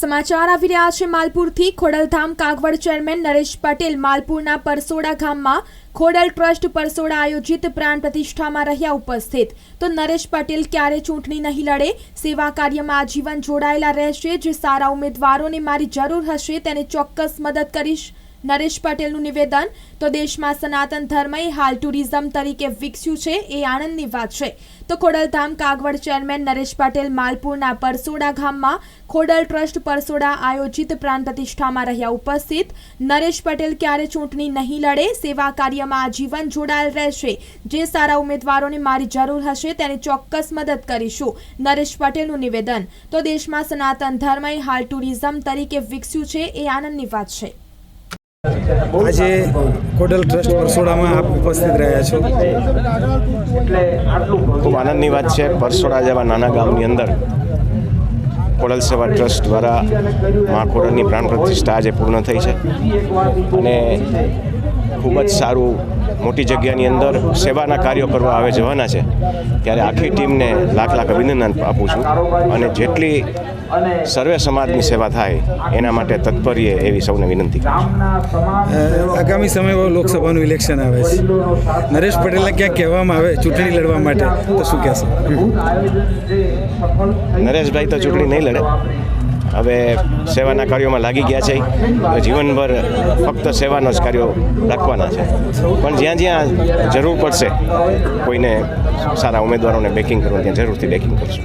સમાચાર આવી રહ્યા છે. માલપુરથી ખોડલધામ કાગવડ ચેરમેન નરેશ પટેલ માલપુરના પરસોડા ગામમાં ખોડલ ટ્રસ્ટ પરસોડા આયોજિત પ્રાણ પ્રતિષ્ઠામાં રહ્યા ઉપસ્થિત. તો નરેશ પટેલ, ક્યારે ચૂંટણી નહીં લડે? સેવા કાર્યમાં આજીવન જોડાયેલા રહેશે. જે સારા ઉમેદવારોને મારી જરૂર હશે, તેને ચોક્કસ મદદ કરીશ. નરેશ પટેલનું નિવેદન, તો દેશમાં સનાતન ધર્મએ હાલ ટુરિઝમ તરીકે વિકસ્યું છે એ આનંદની વાત છે. તો ખોડલધામ કાગવડ ચેરમેન નરેશ પટેલ માલપુરના પરસોડા ગામમાં ખોડલ ટ્રસ્ટ પરસોડા આયોજિત પ્રાણ પ્રતિષ્ઠામાં રહ્યા ઉપસ્થિત. નરેશ પટેલ ક્યારે ચૂંટણી નહીં લડે, સેવા કાર્યમાં આજીવન જોડાયેલ રહેશે, જે સારા ઉમેદવારોને મારી જરૂર હશે તેને ચોક્કસ મદદ કરીશું, નરેશ પટેલનું નિવેદન. તો દેશમાં સનાતન ધર્મએ હાલ ટુરિઝમ તરીકે વિકસ્યું છે એ આનંદની વાત છે. આજે કોડલ ટ્રસ્ટ પરસોડામાં આપ ઉપસ્થિત રહ્યા છો. ખૂબ આનંદની વાત છે, પરસોડા જેવા નાના ગામની અંદર કોડલ સેવા ટ્રસ્ટ દ્વારા મા કોડલની પ્રાણ પ્રતિષ્ઠા આજે પૂર્ણ થઈ છે. અને ખૂબ જ સારું મોટી જગ્યાની અંદર સેવાના કાર્યો કરવા આવે જવાના છે. ત્યારે આખી ટીમને લાખ લાખ અભિનંદન આપું છું. અને જેટલી સર્વે સમાજની સેવા થાય એના માટે તત્પર્ય એવી સૌને વિનંતી આગામી સમયમાં લોકસભાનું ઇલેક્શન આવે છે. નરેશ પટેલને ક્યાંક કહેવામાં આવે ચૂંટણી લડવા માટે તો શું કહેશો? નરેશભાઈ તો ચૂંટણી નહીં લડે. હવે સેવાના કાર્યોમાં લાગી ગયા છે. જીવનભર ફક્ત સેવાના જ કાર્યો રાખવાના છે. પણ જ્યાં જ્યાં જરૂર પડશે કોઈને સારા ઉમેદવારોને બેકિંગ કરવા ત્યાં જરૂરથી બેકિંગ કરશું.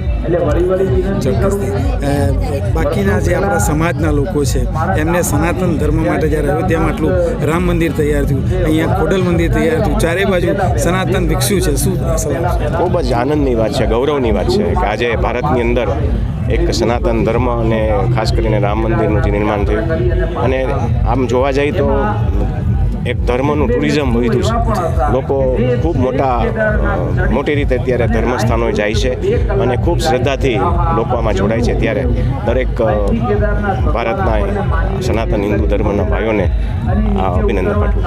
બાકીના જે આપણા સમાજના લોકો છે એમને સનાતન ધર્મ માટે જ્યારે અયોધ્યામાં આટલું રામ મંદિર તૈયાર થયું અહીંયા ખોડલ મંદિર તૈયાર થયું ચારે બાજુ સનાતન વિકસ્યું છે. શું ખૂબ જ આનંદની વાત છે ગૌરવની વાત છે કે આજે ભારતની અંદર એક સનાતન ધર્મ અને ખાસ કરીને રામ મંદિરનું જે નિર્માણ થયું. અને આમ જોવા જઈએ તો એક ધર્મનું ટુરિઝમ વધ્યું છે. લોકો ખૂબ મોટા મોટી રીતે અત્યારે ધર્મસ્થાનોએ જાય છે અને ખૂબ શ્રદ્ધાથી લોકો આમાં જોડાય છે. ત્યારે દરેક ભારતના સનાતન હિન્દુ ધર્મના ભાઈઓને આ અભિનંદન પાઠવું